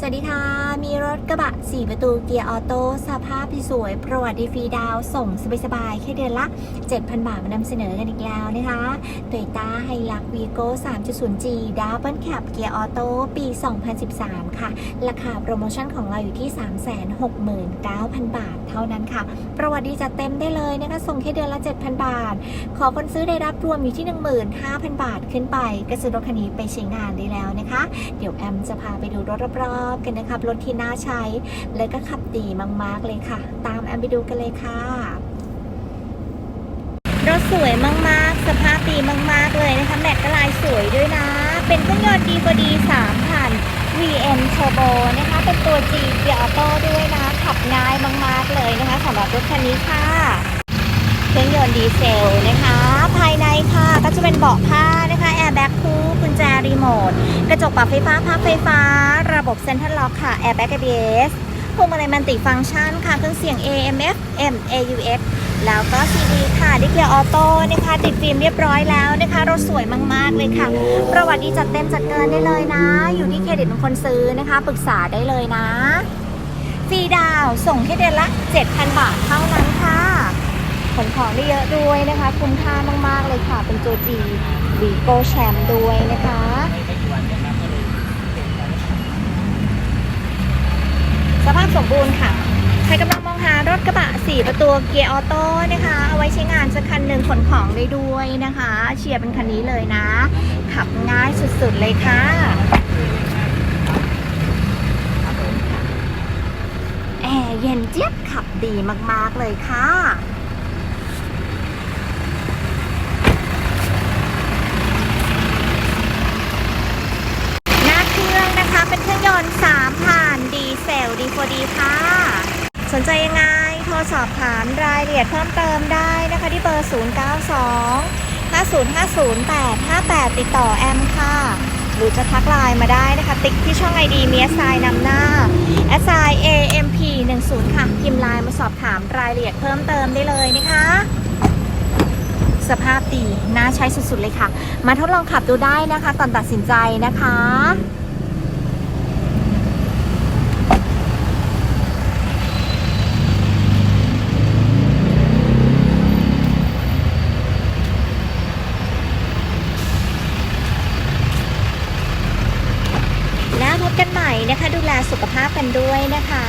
สวัสดีค่ะ มีรถกระบะ 4 ประตูเกียร์ออโต้สภาพที่สวย ประวัติดีฟรีดาว ส่งสบายๆ แค่เดือนละ 7,000 บาทมานำเสนอกันอีกแล้วนะคะ Toyota h i l u x v i g o 3.0G Double Cab เกียร์ออโต้ปี 2013 ค่ะ ราคาโปรโมชั่นของเราอยู่ที่ 369,000 บาทเท่านั้นค่ะ ประวัติดีจัดเต็มได้เลยนะคะ ส่งแค่เดือนละ 7,000 บาท ขอคนซื้อได้รับรวมอยู่ที่ 15,000 บาทขึ้นไป ก็ซื้อรถคันนี้ไปใช้งานได้แล้วนะคะ เดี๋ยวแอมจะพาไปดูรถรอบๆกันนะครับรถที่น่าใช้ และก็ขับดีมากๆเลยค่ะ ตามแอมไปดูกันเลยค่ะรถสวยมากๆ สภาพดีมาก ๆ เลยนะคะแม็กก็ลายสวยด้วยนะ เป็นเครื่องยนต์ดีบดี3,000 VM Turbo นะคะ เป็นตัว G เกียร์ออโต้ด้วยนะ ขับง่ายมาก ๆ เลยนะคะสำหรับรถคันนี้ค่ะ เครื่องยนต์ดีเซลนะคะ ภายในค่ะก็จะเป็นเบาะผ้านะคะแอร์แบ็กคู่ มทกระจกปรับไฟฟ้าพับไฟฟ้า ระบบเซ็นทรัลล็อกค่ะแอร์แบ็ก ABS พวงมาลัยมันติฟังก์ชันค่ะ เครื่องเสียง AM FM AUX แล้วก็ CD ค่ะดิเกียร์ออโต้นะคะ ติดฟิล์มเรียบร้อยแล้วนะคะ รถสวยมาก ๆ เลยค่ะ ประวัติดีจัดเต็มจัดเกินได้เลยนะ อยู่ที่เครดิตของคนซื้อนะคะ ปรึกษาได้เลยนะ ฟรีดาวน์ส่งแค่เดือนละ 7,000 บาทเท่านั้นค่ะขนของได้เยอะด้วยนะคะ คุ้มค่ามาก ๆ เลยค่ะ เป็นตัวจีวีโก้แชมด้วยนะคะ สมบูรณ์ค่ะ ใครกำลังมองหารถกระบะ 4 ประตูเกียร์ออโต้นะคะ เอาไว้ใช้งานสักคันหนึ่งขนของได้ด้วยนะคะ เชียร์เป็นคันนี้เลยนะ ขับง่ายสุดๆเลยค่ะ แอร์เย็นเจี๊ยบขับดีมากๆเลยค่ะ หน้าเครื่องนะคะเป็นเครื่องยนต์3ผ่านดีเซลดีฟดีค่ะ สนใจยังไง โท รสอบถามรายละเอียดเพิ่มเติมได้นะคะที่เบอร์ 092 5050858 ติดต่อแอมค่ะ หรือจะทักไลน์มาได้นะคะ ติ๊กที่ช่องไอดีมี s อ i นำหน้า s i amp 10ค่ะ พิมพ์ไลน์มาสอบถามรายละเอียดเพิ่มเติมได้เลยนะคะสภาพดีน่าใช้สุดๆเลยค่ะ มาทดลองขับดูได้นะคะก่อนตัดสินใจนะคะ แล้วพบกั นใหม่นะคะ ดูแลสุขภาพกันด้วยนะคะ